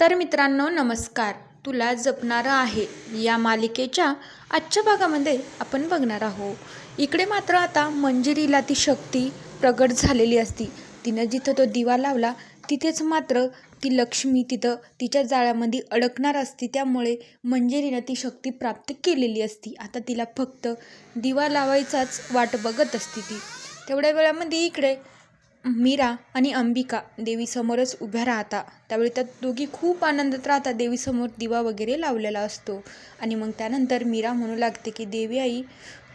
तर मित्रांनो नमस्कार. तुला जपणारं आहे. या मालिकेच्या आजच्या भागामध्ये आपण बघणार आहोत. इकडे मात्र आता मंजिरीला ती शक्ती प्रगट झालेली असती. तिनं जिथं तो दिवा लावला तिथेच मात्र ती लक्ष्मी तिथं तिच्या जाळ्यामध्ये अडकणार असती. त्यामुळे मंजिरीनं ती शक्ती प्राप्त केलेली असती. आता तिला फक्त दिवा लावायचाच वाट बघत असती ती. तेवढ्या वेळामध्ये इकडे मीरा आणि अंबिका देवीसमोरच उभ्या राहता. त्यावेळी त्या दोघी खूप आनंदात राहतात देवीसमोर दिवा वगैरे लावलेला असतो. आणि मग त्यानंतर मीरा म्हणू लागते की देवी आई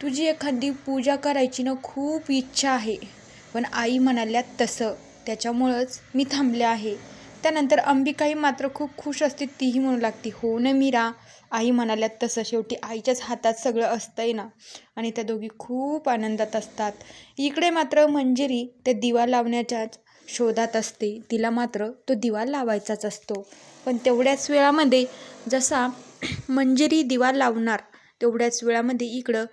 तुझी एखादी पूजा करायची ना खूप इच्छा आहे. पण आई म्हणाल्या तसं. त्याच्यामुळंच मी थांबले आहे. त्यानंतर अंबिकाही मात्र खूप खुश असते तीही म्हणू लागते हो ना मीरा. आई म्हणाल्यात तसं शेवटी आईच्याच हातात सगळं असतंय ना. आणि त्या दोघी खूप आनंदात असतात. इकडे मात्र मंजिरी त्या दिवा लावण्याच्याच शोधात असते. तिला मात्र तो दिवा लावायचाच असतो. पण तेवढ्याच वेळामध्ये जसा मंजिरी दिवा लावणार तेवढ्याच वेळामध्ये इकडं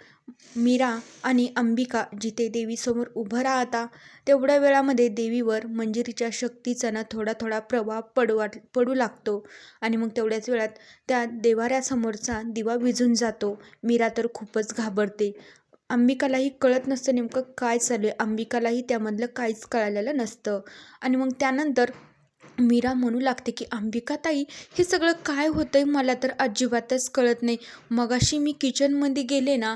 मीरा आणि अंबिका जिथे देवीसमोर उभं राहता तेवढ्या वेळामध्ये देवीवर मंजिरीच्या शक्तीचा ना थोडा थोडा प्रभाव पडू वाट पडू लागतो. आणि मग तेवढ्याच वेळात त्या देवाऱ्यासमोरचा दिवा विझून जातो. मीरा तर खूपच घाबरते. अंबिकालाही कळत नसतं नेमकं काय चालू आहे. अंबिकालाही त्यामधलं काहीच कळालेलं नसतं. आणि मग त्यानंतर मीरा म्हणू लागते की अंबिकाताई हे सगळं काय होतं आहे मला तर अजिबातच कळत नाही. मगाशी मी किचनमध्ये गेले ना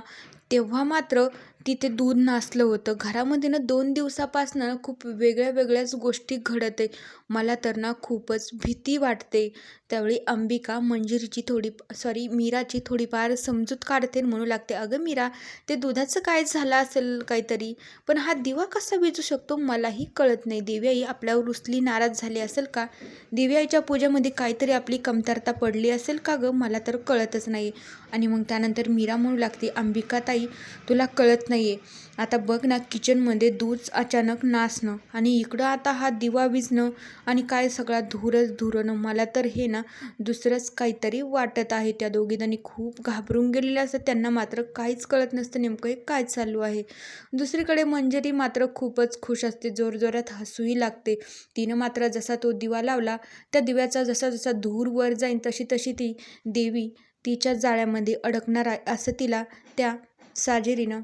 तेव्हा मात्र तिथे दूध नासलं होतं. घरामध्ये ना दोन दिवसापासनं खूप वेगळ्या वेगळ्याच गोष्टी घडत आहे मला तर ना खूपच भीती वाटते. त्यावेळी अंबिका मंजिरीची थोडी सॉरी मीराची थोडीफार समजूत काढते म्हणू लागते अगं मीरा ते दुधाचं काय झालं असेल काहीतरी? पण हा दिवा कसा विजू शकतो? मलाही कळत नाही. देवी आई आपल्यावर रुसली नाराज झाली असेल का? दिव्याईच्या पूजेमध्ये काहीतरी आपली कमतरता पडली असेल का गं? मला तर कळतच नाही. आणि मग त्यानंतर मीरा म्हणू लागते अंबिका ताई तुला कळत नाही आहे आता बघ ना किचनमध्ये दूध अचानक नासणं आणि इकडं आता हा दिवा विझणं आणि काय सगळा धूरच धुरणं. मला तर हे ना दुसरंच काहीतरी वाटत आहे त्या दोघीजणी खूप घाबरून गेलेले असतात. त्यांना मात्र काहीच कळत नसतं नेमकं हे काय चालू आहे. दुसरीकडे मंजरी मात्र खूपच खुश असते. जोरजोरात हसूही लागते. तिनं मात्र जसा तो दिवा लावला त्या दिव्याचा जसा जसा धूर वर जाईन तशी तशी ती देवी तिच्या जाळ्यामध्ये अडकणार आहे असं तिला त्या साजेरीनं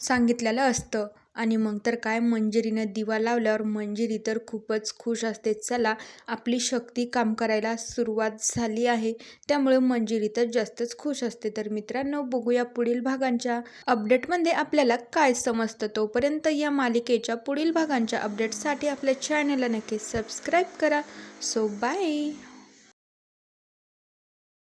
सांगितलेलं असतं. आणि मग तर काय? मंजिरीनं दिवा लावल्यावर मंजिरी तर खूपच खुश असते. चला आपली शक्ती काम करायला सुरुवात झाली आहे. त्यामुळे मंजिरी तर जास्तच खुश असते. तर मित्रांनो बघूया पुढील भागांच्या अपडेटमध्ये आपल्याला काय समजतं. तोपर्यंत या मालिकेच्या पुढील भागांच्या अपडेटसाठी आपल्या चॅनलला नक्की सबस्क्राईब करा. So bye